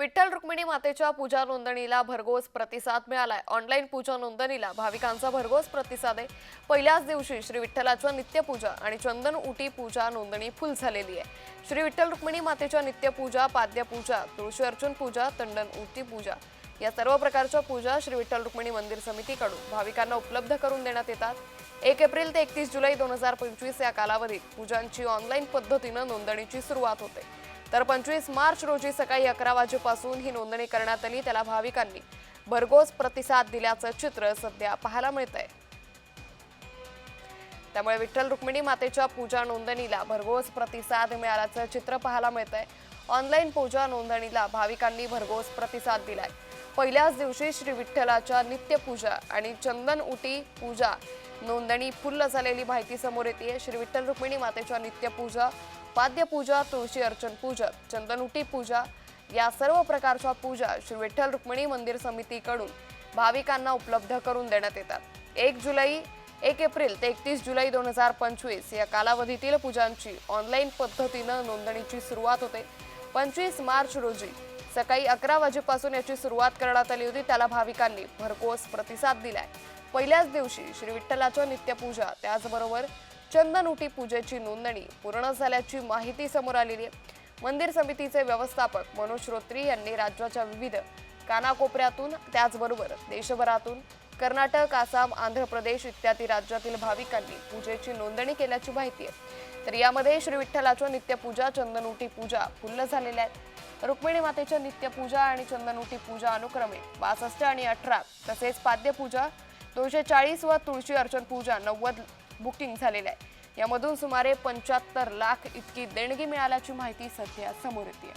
विठ्ठल रुक्मिणी मातेच्या पूजा नोंदणीला भरघोस प्रतिसाद मिळालाय. ऑनलाईन पूजा नोंदणीला भाविकांचा भरघोस प्रतिसाद आहे. पहिल्याच दिवशी श्री विठ्ठलाच्या नित्यपूजा आणि चंदन उटी पूजा नोंदणी फुल झालेली आहे. श्री विठ्ठल रुक्मिणी मातेच्या नित्यपूजा पाद्यपूजा तुळशी अर्चन पूजा तंडन उटी पूजा या सर्व प्रकारच्या पूजा श्री विठ्ठल रुक्मिणी मंदिर समितीकडून भाविकांना उपलब्ध करून देण्यात येतात. एक एप्रिल ते एकतीस जुलै दोन हजार पंचवीस या कालावधीत पूजांची ऑनलाईन पद्धतीनं नोंदणीची सुरुवात होते. तर पंचवीस मार्च रोजी सकाळी अकरा वाजेपासून ही नोंदणी करण्यात आली त्याला भाविकांनी भरघोस प्रतिसाद दिल्याचं चित्र सध्या पाहायला मिळत आहे त्यामुळे विठ्ठल रुक्मिणी मातेच्या पूजा नोंदणीला भरघोस प्रतिसाद मिळाल्याचं चित्र पाहायला मिळत आहे ऑनलाईन पूजा नोंदणीला भाविकांनी भरघोस प्रतिसाद दिलाय. पहिल्याच दिवशी श्री विठ्ठलाच्या नित्यपूजा आणि चंदन उटी पूजा नोंदणी फुल्ल झालेली माहिती समोर येते. श्री विठ्ठल रुक्मिणी मातेच्या नित्यपूजा पाद्यपूजा तुळशी अर्चन पूजा चंदन उटी पूजा या सर्व प्रकारच्या पूजा श्री विठ्ठल रुक्मिणी मंदिर समितीकडून भाविकांना उपलब्ध करून देण्यात येतात. एक जुलै एक एप्रिल ते एकतीस जुलै दोन हजार पंचवीस या कालावधीतील पूजांची ऑनलाईन पद्धतीनं नोंदणीची सुरुवात होते. पंचवीस मार्च रोजी सकाळी अकरा वाजेपासून याची सुरुवात करण्यात आली होती. त्याला भाविकांनी भरघोस प्रतिसाद दिलाय. पहिल्याच दिवशी श्री विठ्ठलाच्या नित्यपूजा त्याचबरोबर चंदनउटी पूजेची नोंदणी पूर्ण झाल्याची माहिती समोर आलेली आहे. मंदिर समितीचे व्यवस्थापक मनोज श्रोत्री यांनी राज्याच्या विविध कानाकोपऱ्यातून त्याचबरोबर देशभरातून कर्नाटक आसाम आंध्र प्रदेश इत्यादी राज्यातील भाविकांनी पूजेची नोंदणी केल्याची माहिती आहे. तर यामध्ये श्री विठ्ठलाच्या नित्यपूजा चंदनउटी पूजा फुल्ल झालेल्या आहेत. रुक्मिणी मातेच्या नित्यपूजा आणि चंदनउटी पूजा अनुक्रमे बासष्ट आणि अठरा तसेच पाद्यपूजा दोनशे चाळीस व तुळशी अर्चन पूजा नव्वद बुकिंग झालेलं आहे यामधून सुमारे पंच्याहत्तर लाख इतकी देणगी मिळाल्याची माहिती सध्या समोर येते